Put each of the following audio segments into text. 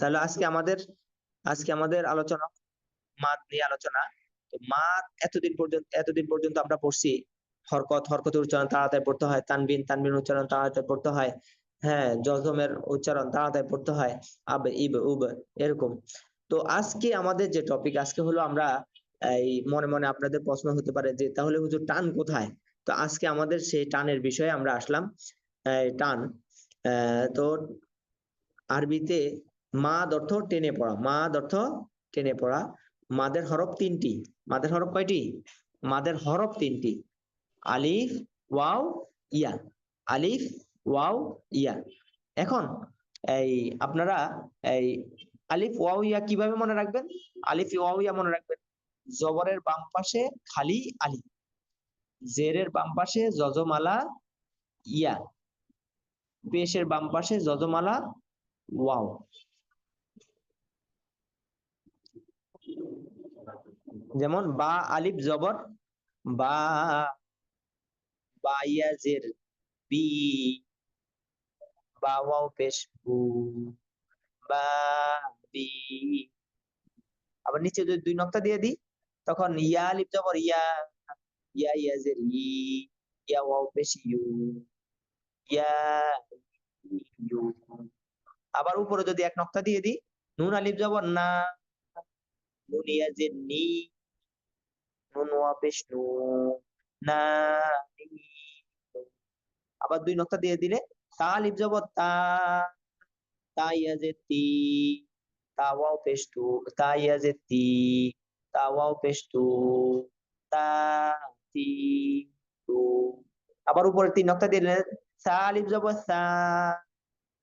তাহলে আজকে আমাদের আজকে আমাদের আলোচনা, মাদ নিয়ে আলোচনা। তো মাদ এতদিন পর্যন্ত এতদিন পর্যন্ত আমরা পড়ছি। হরকত, হরকতের উচ্চারণ তাড়াতাড়ি পড়তে হয়। তানবিন তানবিন উচ্চারণ তাড়াতাড়ি পড়তে হয়। হ্যাঁ জজমের উচ্চারণ তাড়াতাড়ি পড়তে হয়। আব, ইব, উব, এরকম। তো আজকে আমাদের যে টপিক আজকে হলো আমরা এই মনে মনে আপনাদের প্রশ্ন হতে পারে যে, তাহলে হুজুর টান কোথায়? তো আজকে আমাদের সেই টানের বিষয়ে আমরা আসলাম। টান তো আরবিতে মাদ অর্থ টেনে পড়া, মাদ অর্থ টেনে পড়া। মাদের হরফ তিনটি। মাদের হরফ কয়টি? মাদের হরফ তিনটি। আলিফ, ওয়াও, ইয়া। আলিফ, ওয়াও, ইয়া। এখন এই আপনারা এই আলিফ, ওয়াও, ইয়া কীভাবে মনে রাখবেন? আলিফ, ওয়াও, ইয়া মনে রাখবেন। জবরের বাম পাশে খালি আলিফ জেরের বাম পাশে যজমালা ইয়া। পেশের বাম পাশে যজমালা, ওয়াও। যেমন বা আলিফ জবর, বা বা বি, বা ওয়াও পেশ বু, বা বি। আবার নিচে যদি দুই নক্তা দিয়ে দিই, তখন ইয়া আলিফ জবর, ইয়া ইয়া ইয়া জের ই, ইয়া ওয়াও পেশ ইউ, ইয়া আবার উপরে যদি এক নক্তা দিয়ে দিই, নুন, আলিফ জবর না। নুন আবার দুই নক্তা দিয়ে দিলে, তা, আলিফ জবর তা তা তি, তা আবার উপরে তিন নক্তা দিলে সা আলিফ জবর সা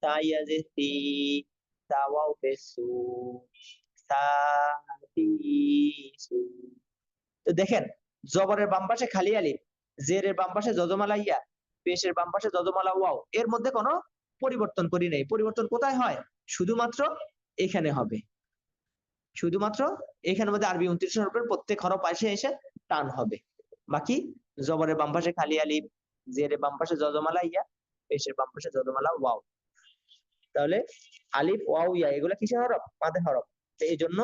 তা ওয়াও পেশ সু সা তি দেখেন, জবরের বাম পাশে খালি আলিফ, জেরের বাম পাশে যজমালা ইয়া, পেশের বাম পাশে যজমালা ওয়াও, এর মধ্যে কোনো পরিবর্তন করি নাই। পরিবর্তন কোথায় হয়? শুধুমাত্র এখানে হবে। শুধুমাত্র এখানের মধ্যে আরবি উনত্রিশ হরফের প্রত্যেক হরফ পাশে এসে টান হবে। বাকি, জবরের বাম পাশে খালি আলিফ, জেরের বাম পাশে যজমালা ইয়া, পেশের বাম পাশে যজমালা ওয়াও। তাহলে আলিফ, ওয়াও, ইয়া এগুলা কিসের হরফ? মাদের হরফ। তো এই জন্য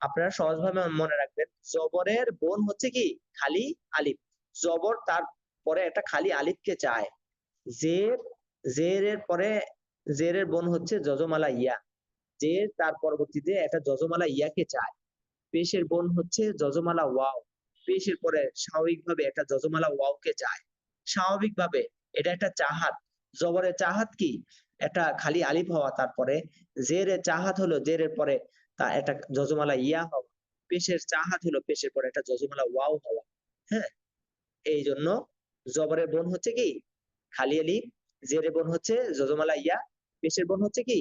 আপনারা সহজভাবে মনে রাখবেন, জবরের বোন হচ্ছে কি? খালি আলিফ। জবর তার পরে একটা খালি আলিফকে চায়। জের, জেরের পরে জেরের বোন হচ্ছে যজমালা ইয়া। জের তার পরবর্তীতে একটা যজমালা ইয়াকে চায়। পেশের বোন হচ্ছে যজমালা ওয়াও। পেশের পরে স্বাভাবিকভাবে একটা যজমালা ওয়াওকে চায়। স্বাভাবিকভাবে এটা একটা চাহাত। জবরের চাহাত কি? একটা খালি আলিফ হওয়া তারপরে জেরের চাহাত হলো জেরের পরে তা একটা যজমালা ইয়া হওয়া, পেশের চাহাত হলো পেশের পরে একটা যজমালা ওয়াও হওয়া হ্যাঁ? এই জন্য জবরের বোন হচ্ছে কি? খালি আলিফ জেরের বোন হচ্ছে যজমালা ইয়া, পেশের বোন হচ্ছে কি?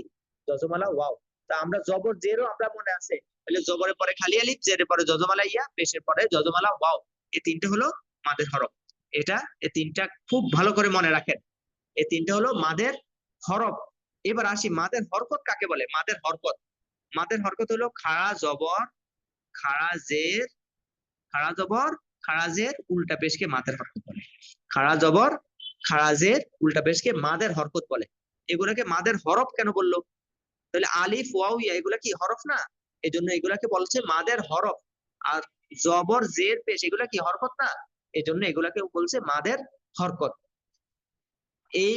যজমালা ওয়াও। তা আমরা জবর জেরও আমরা মনে আছে, তাহলে জবরের পরে খালি আলিফ জেরের পরে যজমালা ইয়া, পেশের পরে যজমালা ওয়াও। এই তিনটে হলো মাদের হরফ। এটা এই তিনটা খুব ভালো করে মনে রাখেন। এই তিনটা হলো মাদের হরফ। এবার আসি মাদের হরকত কাকে বলে? মাদের হরকত। মাদের হরকত হলো খাড়া জবর, খাড়া জের, খাড়া জবর, খাড়া জের উল্টা পেশকে মাদের হরকত বলে। খাড়া জবর, খাড়া জের উল্টা পেশকে মাদের হরকত বলে। এগুলাকে মাদের হরফ কেন বলল? তাহলে আলিফ, ওয়াও, ইয়া, এগুলা কি হরফ না? এই জন্য এগুলাকে বলছে মাদের হরফ। আর জবর, জের, পেশ, এগুলা কি হরকত না? এই জন্য এগুলাকে বলছে মাদের হরকত। এই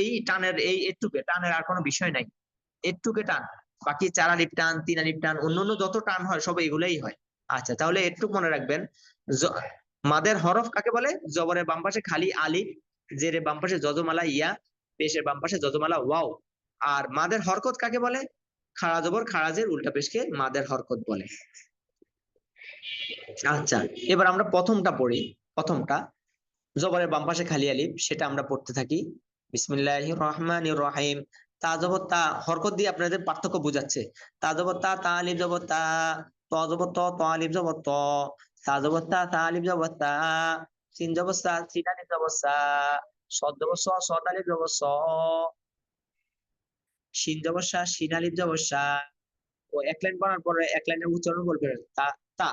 এই টানের, এই একটুকে টানের আর কোনো বিষয় নাই। একটুকে টান, বাকি চার আলিপ টান, তিন আলিপ টান অন্যান্য যত টান হয় সব এগুলাই হয়। আচ্ছা তাহলে একটু মনে রাখবেন মাদের হরফ কাকে বলে? জবরের বাম পাশে খালি আলিফ, জেরের বাম পাশে যজমালা ইয়া, পেশের বাম পাশে যজমালা ওয়াও। আর মাদের হরকত কাকে বলে? খাড়া জবর খাড়াজের উল্টা পেশকে মাদের হরকত বলে। আচ্ছা এবার আমরা প্রথমটা পড়ি, প্রথমটা। জবরের বাম পাশে খালি আলিফ, সেটা আমরা পড়তে থাকি। বিসমিল্লাহির রহমানির রহিম তা জবর তা হরকত দিয়ে আপনাদের পার্থক্য বোঝাচ্ছে। তা জবর তা তা আলিফ জবর তা, ত জবর ত ত আলিফ জবর ত। সা জবর তা তা আলিফ জবর তা। সিন জবর সা সিন আলিফ জবর সা সদ জবর স, সদ আলিফ জবর স। শিন জবর সা, শিন আলিফ জবর সা। ও এক লাইন পড়ার পরে এক লাইনের উচ্চারণ বলবেন তা তা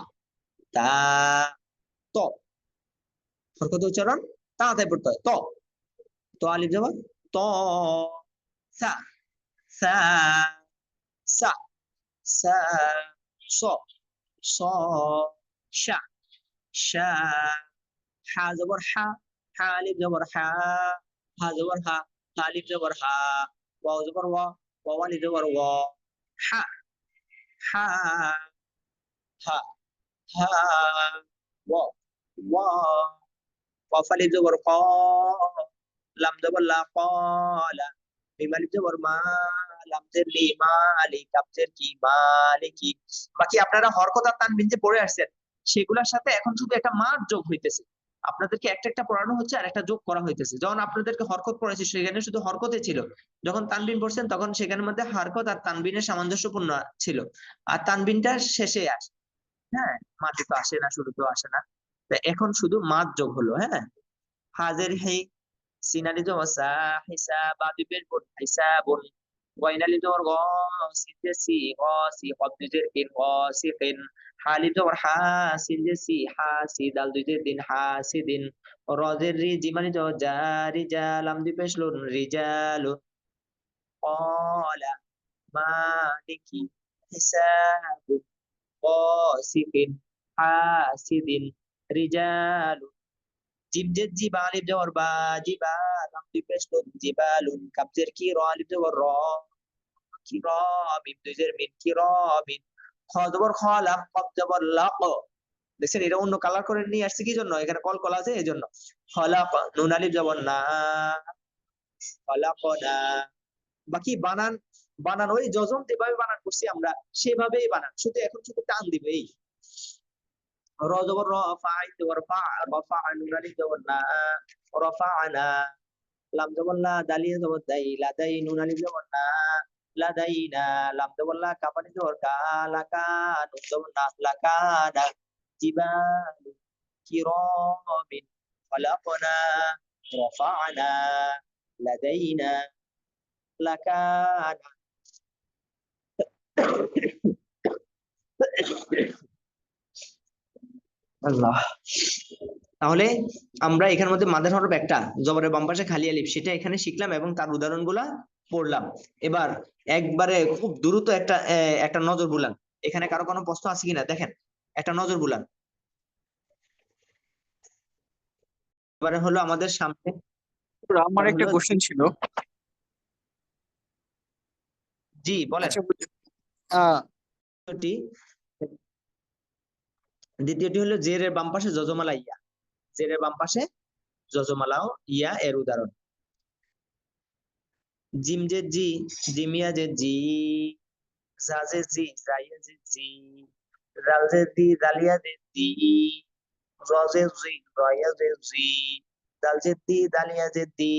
তা, ত। হরকত উচ্চারণ তাড়াতাড়ি পড়তে হয়। ত। ত আলিফ জবর ত। সা। সা। সা। সা। স। শা শা হা জবর হা। হা হা। হা হা। হা আলিফ হা। ওয়াও জবর ওয়া। ওয়াও আলিফ জবর ওয়া। হা। হা। হা। হা। ওয়া ওয়া কফ জবর ক লাম জবর লা ক্বালা মিম জবর মা লামজের লি মালিক কাফ কি মালিকি বাকি আপনারা হরকত আর তানবিন যে পড়ে আসছেন, সেগুলোর সাথে এখন শুধু একটা মার যোগ হইতেছে। আপনাদেরকে একটা একটা পড়ানো হচ্ছে আর একটা যোগ করা হইতেছে। যখন আপনাদেরকে হরকত পড়েছে সেখানে শুধু হরকতে ছিল। যখন তানবিন পড়ছেন, তখন সেখানের মধ্যে হরকত আর তানবিনের সামঞ্জস্যপূর্ণ ছিল। আর তানবিনটা শেষে আসে হ্যাঁ মাঝে তো আসে না শুরুতেও আসে না। তা এখন শুধু মাদ যোগ হলো হ্যাঁ? হাজের হেই সিনারি জমা সা হিসা বা দুইবের বোন হিসা বোন গয়নালি জমর গ সিনজে সি, গ, সি হদ দুইজের ইন গ, সি কিন হালি জমর হা সিনজে সি, হা, সি দাল দুইজের দিন হা, সি দিন রজের রি জিমানি জ জা, রি জা, লাম দুই পেশ লুন, রি জা লুন কলা মালিকি হিসাব গ। সি কিন হা, সি দিন জিব জিব আলিফ জবর বা জিবালুন কি র র কি র মিম দুইজের মিম কি র মিম খ জবর খ লাক লাক দেখছেন এটা অন্য কালার করে নিয়ে আসছে কি জন্য? এখানে কল কল আছে? এই জন্য। খলাক নুন আলিফ জবর না খলাকনা বাকি বানান বানান, ওই যজন যেভাবে বানান করছি আমরা, সেভাবেই বানান। শুধু এখন শুধু টান দিবে, এই। را زبر رافع ورفع رفعنا لزبرنا رفعنا. لم زبرنا دليل زبر دي لدينا لزبرنا لدينا. لم زبرنا كفن زبرنا لكان زبرنا لكان جبال كرام خلقنا. رفعنا. لدينا. لكان আল্লাহ। তাহলে আমরা এখানের মধ্যে মাদের হরফ একটা জবরের বাম পাশে খালি আলিফ সেটা এখানে শিখলাম এবং তার উদাহরণগুলা পড়লাম। এবার একবারে খুব দ্রুত একটা একটা নজর বুলান। এখানে কারও কোনো প্রশ্ন আছে কিনা? দেখেন একটা নজর বুলান। এবারে হলো আমাদের সামনে আমার একটা কোশ্চেন ছিল। জি বলেন। আচ্ছা দ্বিতীয়টি হলো জেরের বাম পাশে যজমালা ইয়া। জেরের বাম পাশে যজমালাও ইয়া এর উদাহরণ। জিম যে জি জিমিয়া জি, জা যে জি জাইয়া যে জি জাল যে দি জালিয়া যে দি, র যে জি রয়া যে জি দাল যে দি দালিয়া যে দি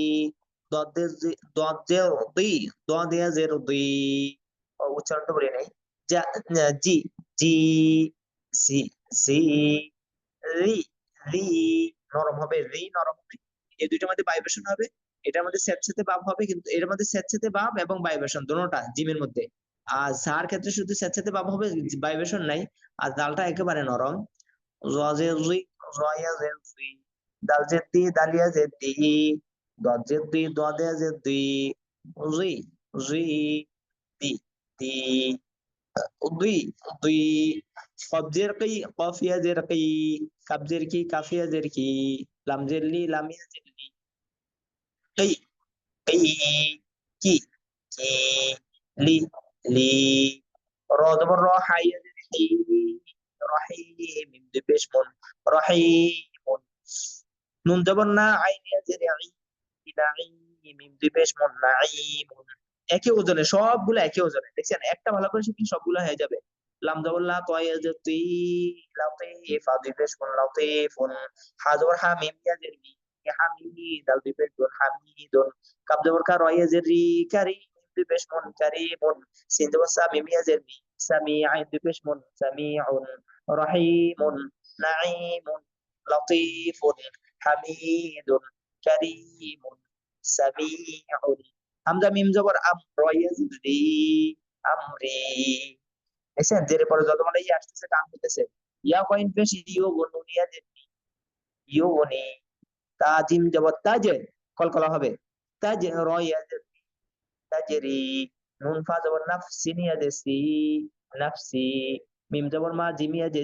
দদ যে জি দদ যে দি, দ দিয়া যে দি। উচ্চারণটা বলি নাই। যা জি জি। সি রি রি, নরম হবে, রি, নরম হবে। এই দুইটার মধ্যে ভাইব্রেশন হবে। এটার মধ্যে স্যাঁতস্যাঁতে ভাব হবে, কিন্তু এর মধ্যে স্যাঁতস্যাঁতে ভাব এবং ভাইব্রেশন দুটোটা জিমের মধ্যে। আর সার ক্ষেত্রে শুধু স্যাঁতস্যাঁতে ভাব হবে ভাইব্রেশন নাই। আর দালটা একেবারে নরম। রজে রি রয়া জে রি দাল জে দি দালিয়া জে দি দদ জে দি দদে জে দি রি রি দি দি দুই দুই কবজের কি কফিয়া জের কি কাবজের কি কাফিয়া জের কি লামজের লি লামিয়া জের লি কি কি কি কি লি লি র জবর র হাইয়া জের হি রহিম ইমদে পেশ মন রহিম নুন জবর না আইনিয়া জের আই ইলাই ইমদে পেশ মন নাইম একই ওজনে, সবগুলো একই ওজনে। দেখছেন? একটা ভালো করে শিখলে সবগুলো হয়ে যাবে। লাম জবরলা তয়া যে তুই? লাতিফ আদিবেশ কোন লাতিফুন হা জবর হা মিম, ইয়া জের মি হামি দাল দিবেশ কোন হামিদুন কাব জবর কা রয়া জের রি কারি দিবেশ মন। কারিমুন সিন জবর সা মিম, ইয়া জের মি সামি আইন দিবেশ মন সামিউন রহিমুন নাইমুন লতিফুন হামিদুন কারিমুন সামিউন হামজা মিম জবর, আম রয়া রি। আমরি দেখছেন জেরে পরে যত মানে ইয়া আসতেছে, টান হইতেছে ইয়া কয়েন পেশ ইও গনুনিয়া যে ইও গনি তাজিম জবর, তাজে। কলকলা হবে। তাজ রয়া যে তাজরি নুন ফা জবর, নাফসি নিয়ে যে সি, নাফসি। মিম জবর, মা জিমিয়া যে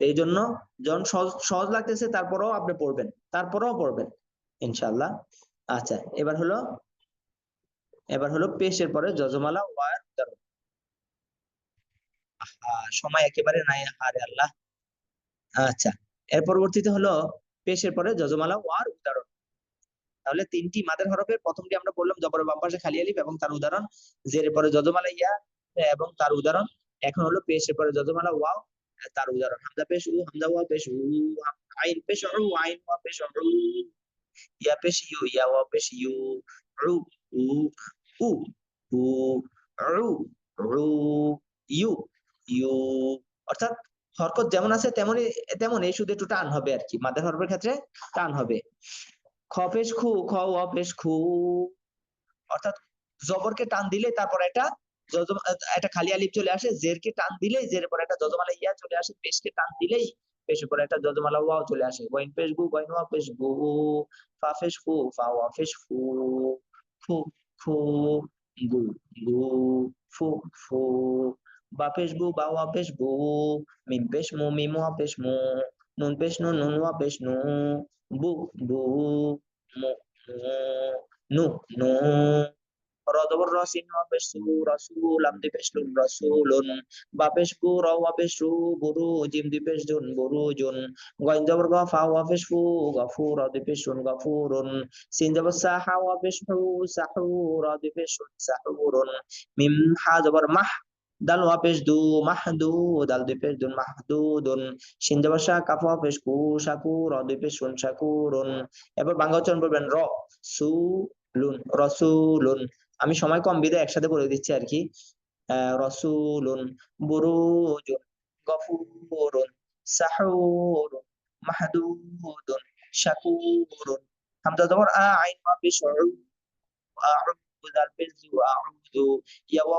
এই জন্য যখন সহজ সহজ লাগতেছে তারপরেও আপনি পড়বেন, তারপরেও পড়বেন, ইনশাআল্লাহ। আচ্ছা এবার হলো এবার হলো পেশের পরে যজমালা, ওয়ার সময় একেবারে নাই আরে আল্লাহ। আচ্ছা এর পরবর্তীতে হলো পেশের পরে যজমালা, ওয়ার, উদাহরণ। তাহলে তিনটি মাদের হরফের প্রথমটি আমরা বললাম জবরের বাম খালি আলিফ এবং তার উদাহরণ। জের পরে যজমালা, ইয়া, এবং তার উদাহরণ। এখন হলো পেশের পরে যজমালা, ওয়াও তার উদাহরণ। হামজা পেশ উ হামজা ওয়া পেশ উ, আইন পেশ উ, আইন ওয়া পেশ উ, ইয়া পেশ ইউ, ইয়া ওয়া পেশ ইউ উ উ উ উ উ উ ইউ ইউ। অর্থাৎ হরকত যেমন আছে তেমনই তেমনই শুধু একটু টান হবে আর কি। মাদের হরফের ক্ষেত্রে টান হবে। খ পেশ খু, খ ওয়া পেশ খু। অর্থাৎ জবরকে টান দিলে তারপর যজম একটা খালি আলিফ চলে আসে, জেরকে টান দিলেই জের পরে একটা যজমালা ইয়া চলে আসে, পেশকে টান দিলেই পেশের পরে একটা যজমালা ওয়াও চলে আসে। ওয়াইন পেশ গু, ওয়াইন ওয়া পেশ গু, ফা পেশ ফু, ফা ওয়া পেশ ফু ফু ফু, গু গু, ফু ফু, বা পেশ বু বা ওয়া পেশ বু মিম পেশ মু, মিম ওয়া পেশ মু, নুন পেশ নু, নুন ওয়া পেশ নু বু বু মু, নু নু রজবর রসিন ওয়া পেশ সু রাসূল আম দি পেশ লুন রাসূলুন বা পেশ বু র ওয়া পেশ রু বুরু জিম দি পেশ জুন বুরুজুন গইন জবর গ ফা ওয়া পেশ ফু গফুর র দি পেশ শুন গফুরুন সিন জবর সা হা ওয়া পেশ হু সাহু র দি পেশ শুন সাহুরুন মিম হা জবর মাহ দাল ওয়া পেশ দু মাহদু দাল দি পেশ দুন জবর শা কাফ ওয়া কু শাকু র দি পেশ শুন শাকুরুন এবার বাংলা উচ্চারণ করবেন র সু লুন রসুলুন আমি সময় কম বিদায় একসাথে বলে দিচ্ছি আর কি। রসুলুন বুরুজুন, গফুরুন, সাহুরুন, মাহদুদুন, শাকুরুন। আ, আইন মা পেশ উ আউযু দাল বিজু আউযু, ইয়া ওয়া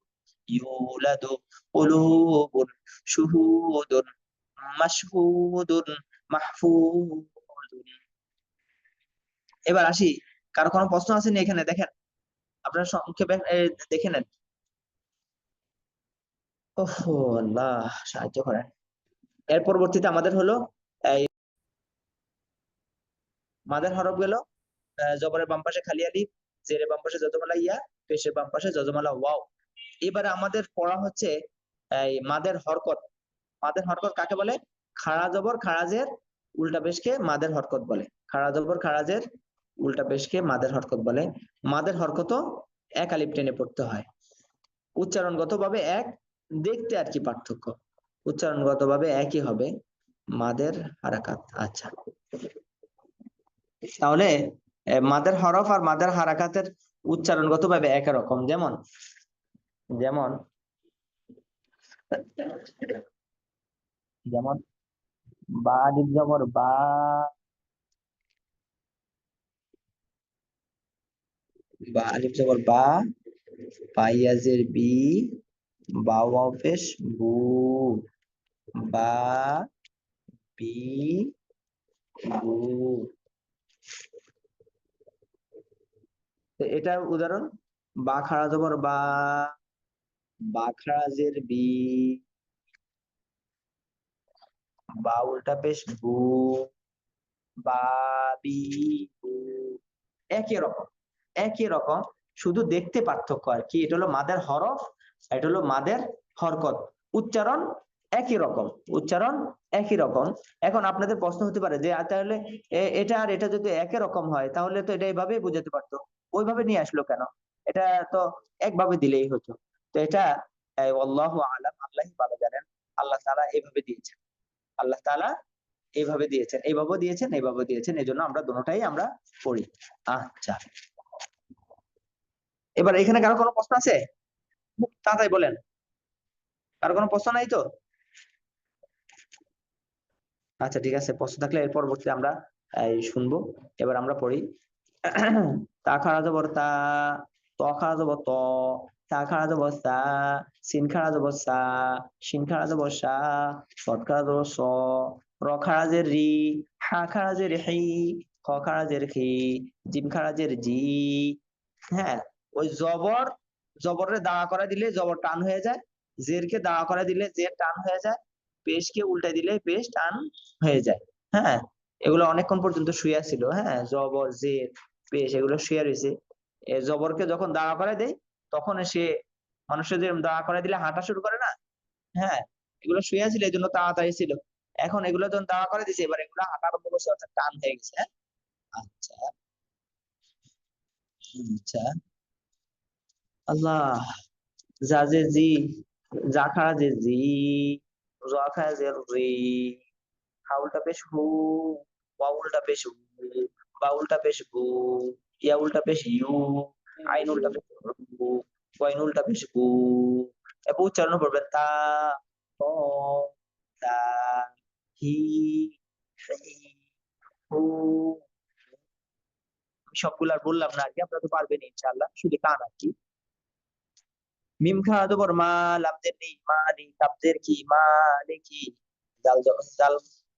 ইউলাদু কুলুবুন শুহুদুন মাশহুদুন মাহফুজুন এবার আসি, কারও কোনো প্রশ্ন আছে নি এখানে? দেখেন, আপনারা সংক্ষেপে দেখে নেন। ওহো, আল্লাহ, সাহায্য করেন। এর পরবর্তীতে আমাদের হলো, এই মাদের হরফ গেল জবরের বাম পাশে খালি আলিফ জেরের বাম পাশে যজমালা ইয়া, পেশের বাম পাশে যজমালা ওয়াও। এবারে আমাদের পড়া হচ্ছে, এই মাদের হরকত। মাদের হরকত কাকে বলে? খাড়া জবর খারাজের উল্টা পেশকে মাদের হরকত বলে। খাড়া জবর খারাজের উল্টা পেশকে মাদের হরকত বলে। মাদের হরকত এক আলিফ টেনে পড়তে হয়। উচ্চারণগত ভাবে এক, দেখতে আর কি পার্থক্য। উচ্চারণগত ভাবে একই হবে মাদের হারাকাত। আচ্ছা। তাহলে মাদের হরফ আর মাদের হারাকাতের উচ্চারণগত ভাবে একরকম যেমন যেমন যেমন, বা জবর, বা বা আলিফ জবর, বা পাইয়াজের বি বা ওয়াও পেশ, বু, বা বি, বু। এটার উদাহরণ, বা খাড়া জবর, বা বা খাড়াজের বি। বা উল্টা পেশ বু বা বি বু একই রকম একই রকম। শুধু দেখতে পার্থক্য আর কি, এটা হলো মাদের হরফ এটা হলো মাদের হরকত। উচ্চারণ একই রকম, উচ্চারণ একই রকম। এখন আপনাদের প্রশ্ন হতে পারে যে তাহলে এটা আর এটা যদি একই রকম হয়, তাহলে তো এটা এইভাবেই বোঝাতে পারতো। ওইভাবে নিয়ে আসলো কেন? এটা তো একভাবে দিলেই হতো। তো এটা আল্লাহ আলাম আল্লাহই ভালো জানেন, আল্লাহ তাআলা এইভাবে দিয়েছেন। আল্লাহ তাআলা এইভাবে দিয়েছেন এইভাবে দিয়েছেন এইভাবে দিয়েছেন এই জন্য আমরা দুটোটাই আমরা পড়ি। আচ্ছা। এবার এখানে কারও কোনো প্রশ্ন আছে? তাড়াতাড়ি বলেন। কারও কোনো প্রশ্ন নাই তো? আচ্ছা ঠিক আছে, প্রশ্ন থাকলে এর পরবর্তীতে আমরা শুনব। এবার আমরা পড়ি। তা জবর তা, ত ত। তা খাড়া জবর সা, সিন খাড়া জবর সা শিন খাড়া জবর সা, সৎ খাড়া জবর স, র খাড়া জের রি, হা খাড়া জের হি খ খাড়া জের খি জিম খাড়া জের জি। হ্যাঁ ওই জবর, জবরে দাঁড়া করা দিলে জবর টান হয়ে যায়, জেরকে দাঁড়া করা দিলে জের টান হয়ে যায়, পেশকে উল্টাই দিলে পেশ টান হয়ে যায়। হ্যাঁ এগুলো অনেকক্ষণ পর্যন্ত শুয়ে ছিল হ্যাঁ জবর, জের, পেশ, এগুলো শুয়ে রয়েছে। জবরকে যখন দাঁড়া করে দেয় তখন সে মানুষের যে দাঁড়া করে দিলে হাঁটা শুরু করে না? হ্যাঁ এগুলো শুয়ে ছিল এই জন্য তাড়াতাড়ি ছিল। এখন এগুলো যখন দাঁড়া করে দিছে, এবার এগুলো হাঁটা আরম্ভ করছে, অর্থাৎ টান হয়ে গেছে হ্যাঁ? আচ্ছা। আচ্ছা। আল্লাহ জি খাড়া যে জি, র খাড়া যে রি, হাউলটা পেশ হু, ওয়াউলটা পেশ হু, বাউলটা বেশ গু ইয়াউলটা পেশ ইউ আইনুলটা ওয়াইনুলটা পেশ গু এবার উচ্চারণ করবেন তা ত তা হি সবগুলো আর বললাম না আর কি আপনারা তো পারবেন ইনশাআল্লাহ শুধু টান আর কি মিম দেবর মা লামদের নেই মা তাবদের কি মা জাল জাল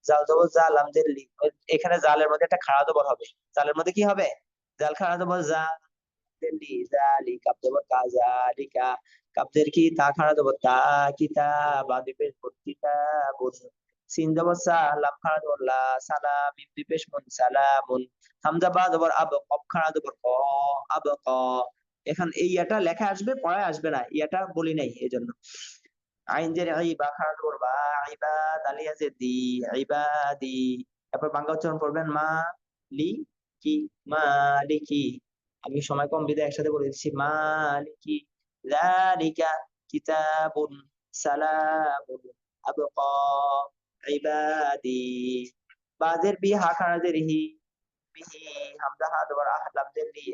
জাল দেবর জাল লামদের লি এখানে জালের মধ্যে একটা খাড়া দেবর হবে জালের মধ্যে কি হবে জাল খাড়া দেবর জালি কাপ দেবর কা জালিকা কাপদের কি তা খাড়া দেবর তা কিতা বা দিপেশ কিতা বুন সিন দেবর সা লাম খাড়া দেবর লা সালাম দিপেশ মুন সালামুন হামজা বা দেবর আব কপ খাড়া দেবর ক আব ক এখন এই ইয়াটা লেখা আসবে পড়ায় আসবে না ইয়াটা বলি নাই এই জন্য আইন যে আইবা খাড়া দেবর বা আইবাদ আলিয়া যে দি আইবাদি তারপর বাংলা উচ্চারণ করবেন মা লি কি মালিকি আমি সময় কম বিদায় একসাথে বলে দিচ্ছি। মালিকি, যালিকা, কিতাবুন, সালামুন, আবকা, ইবাদি। বাজের বি হা হি, বিহি হা দেবার আহ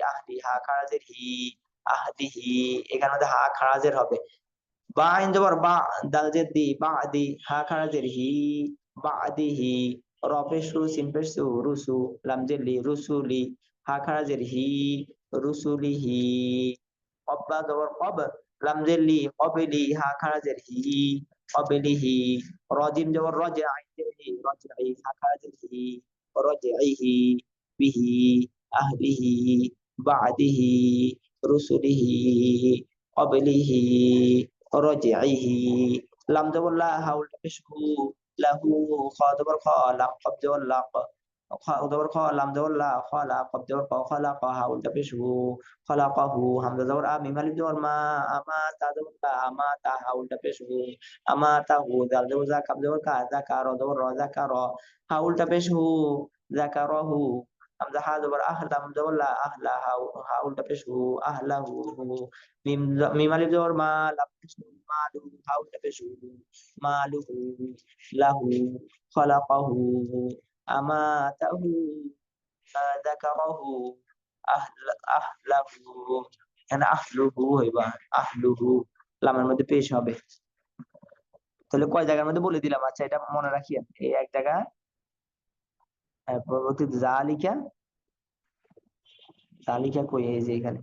আহলি হা আহদিহি এখানে হা হবে। বা আইন দেবার বা দালজের দি, বা দি, হা খারাজের হি বাদিহি রপেশু সিম্পেশু রুসু, লামজের লি রুসুলি হা খারাজের হি রুসুলিহি। অব্বা দেবার কব লামজের লি হা খারাজের হি কবেলিহি রজিম দেবার রজে আইন হি রজে হা খারাজের হি রজেহি বিহি, আহলিহি বাদিহি, রুসুলিহি কবলিহি রজেহি লাম দেবার লা হাউল পেশহু লাহু, খ খ, লাম কব দেবার লাক খ দেবার খ লাম দেবার লা খ লা কব দেবার ক খ লা ক হাউল পেশহু খলাকাহু হামজা দেবার আ মিম আলিফ দেবার মা আমা তা দেবার তা আমা তা হাউল পেশহু আমা তা হু দাল দেবার জা কাব দেবার কা জা কা র দেবার র জা কা র হাউল পেশহু জাকারাহু হামজা হা দেবার আহলা হামজা দেবার লা আহলা হাউ হাউল পেশহু আহলাহু মিম আমাতাহু যাকারাহু আহলা আহলাহু এখানে আহলুহু হইবা আহলুহু লামের মধ্যে পেশ হবে। তাহলে কয় জায়গার মধ্যে বলে দিলাম? আচ্ছা এটা মনে রাখিয়েন। এই এক জায়গা পরবর্তী জালিকা। জালিকা কই? এই যে এখানে।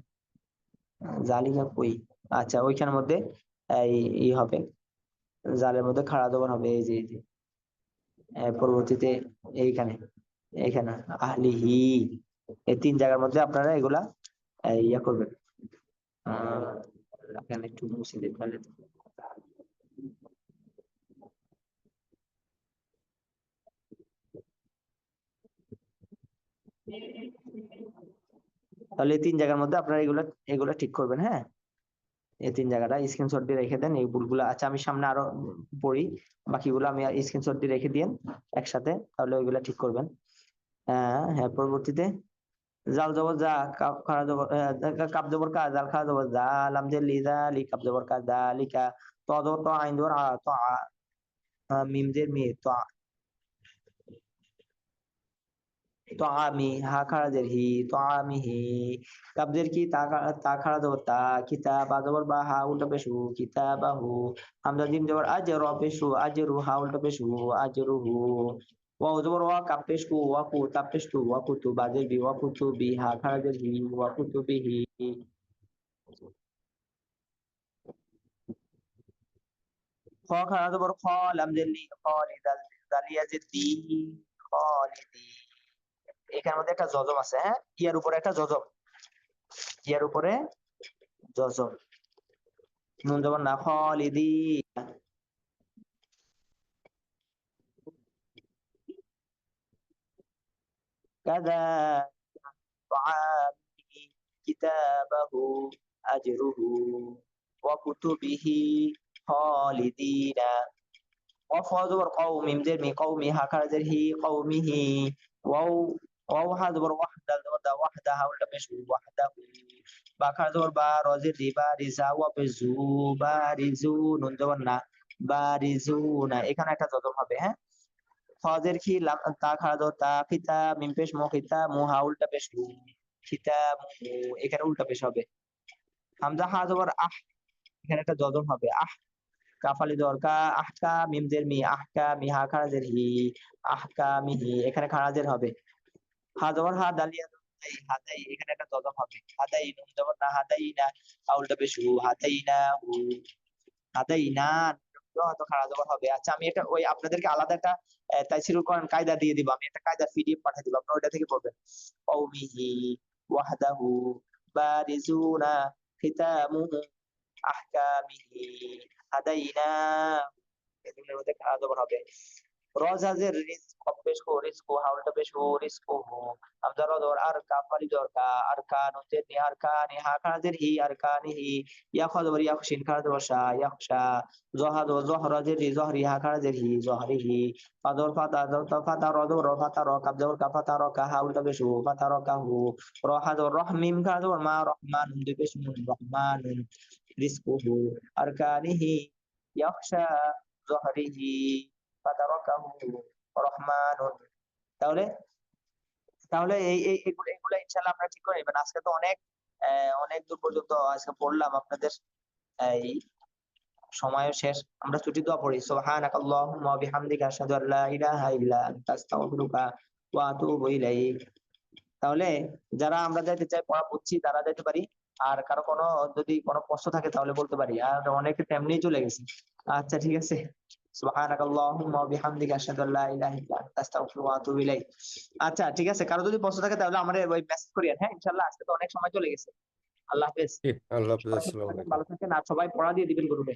জালিকা কই? আচ্ছা ওইখানের মধ্যে এই হবে। জালের মধ্যে খাড়া দোকান হবে, এই যে এই যে। পরবর্তীতে এইখানে এইখানে আহলিহি এই তিন জায়গার মধ্যে আপনারা এগুলা ইয়া করবেন। আহ, এখানে একটু মুছে তাহলে। তাহলে তিন জায়গার মধ্যে আপনারা এগুলা এগুলা ঠিক করবেন হ্যাঁ? এই তিন জায়গাটা স্ক্রিনশট দিয়ে রেখে দেন, এই ভুলগুলো আচ্ছা আমি সামনে আরও পড়ি, বাকিগুলো আমি স্ক্রিনশট দিয়ে রেখে দিয়েন একসাথে, তাহলে ওইগুলা ঠিক করবেন। হ্যাঁ পরবর্তীতে, জাল জবর যা, কাপ খাড়া জবর কাপ জবর কা জাল খাড়া জবর যা, লাম জের লি যা, লি, কাপ জবর কা যা লিকা ত জবর ত আইন জবর, আ, ত আ মিম জের মি, ত আ তো আমি হা খাড়া জের হি। তো আমি হি কাবজের কি তা খা- খাড়া জবর তা কিতাব আ জবর বা হা উল্টা পেশু কিতাবাহু হামজা জিম জবর আজ র পেশু আজ রু হা উল্টা পেশু আজ রুহু ওয়াও জবর ওয়া কাপ পেশু ওয়া কু তাপ পেশু ওয়া কুতু বাজের বি, ওয়া কুতু বি হা খাড়া জের হি, ওয়া কুতু বিহি খ খাড়া জবর খ লাম জের লি খালিদাল দালিয়া জের দি খালিদি এখানের মধ্যে একটা জজম আছে হ্যাঁ ইয়ার উপরে একটা জজম ইয়ার উপরে জজম নুন জবর না খালিদি কাদা طعامه كتابه أجره وكتبه خالدين وفاظر قوم مدر من قومي هكذا ذره قومه واو জবর দা বা রিবা রিজা ওয়া বা না বা না এখানে একটা হবে হ্যাঁ মিম পেশ খিতা খিতা এখানে উল্টা হবে হামজা আহ এখানে একটা হবে আহ কাফালি মিমদের মি মিহা খারাজের হি মিহি এখানে খারাজের হবে হা জবর হা দালিয়া হাদাই, এখানে একটা জজম হবে। হাদাই নুন জবর না, হাদাই না হা উল্টা পেশ না, হু, হাদাই হবে। আচ্ছা আমি এটা ওই আপনাদেরকে আলাদা একটা তাইসিরুল কোরআন কায়দা দিয়ে দিব। আমি একটা কায়দা পিডিএফ পাঠিয়ে দিব, আপনারা ওইটা থেকে পড়বেন। কওমিহি ওয়াহদাহু বারিজুনা খিতামুহু আহকামিহি হাদাইনা। এগুলোর মধ্যে খারাপ জবর হবে। রজাজের রিজক পেশ কো রিজকো হাউলটা পেশ কো রিজকো হো আমজা রজর আর কা ফালি জর কা আর কা নুজের নি আর কা নি হা খারাজের হি আর কা নি হি ইয়া খাজবর ইয়া খুশিন খারাজ বসা ইয়াখশা জহাদ ও জহরাজের রি জহরি হা খারাজের হি জহরিহি ফাদর ফাতা দ ফাতা রদ র ফাতা র কাব জবর কা ফাতা র কা হা উল্টা পেশ হু ফাতা র কা হু রহাদ রহমিম তাহলে আমরা ঠিক করে নেবেন আজকে তো অনেক অনেক দূর পর্যন্ত আজকে পড়লাম আপনাদের, এই সময়ও শেষ। আমরা ছুটি দোয়া পড়ি। তাহলে, যারা আমরা যাইতে চাই, পড়া বুঝছি, তারা যাইতে পারি। আর কারও কোনো, যদি কোনো প্রশ্ন থাকে, তাহলে বলতে পারি। আর অনেকে তেমনি চলে গেছে। আচ্ছা ঠিক আছে। সুবহানাকা আল্লাহুম্মা ওয়া বিহামদিকা আশহাদু আল লা ইলাহা ইল্লা আনতা আস্তাগফিরুকা ওয়া আতুবু ইলাইক। আচ্ছা ঠিক আছে। কারও যদি প্রশ্ন থাকে তাহলে আমাদের ওই মেসেজ করিয়েন। হ্যাঁ ইনশাআল্লাহ আজকে তো অনেক সময় চলে গেছে। আল্লাহ হাফেজ। আল্লাহ হাফেজ ভালো থাকেন আর সবাই পড়া দিয়ে দিবেন গ্রুপে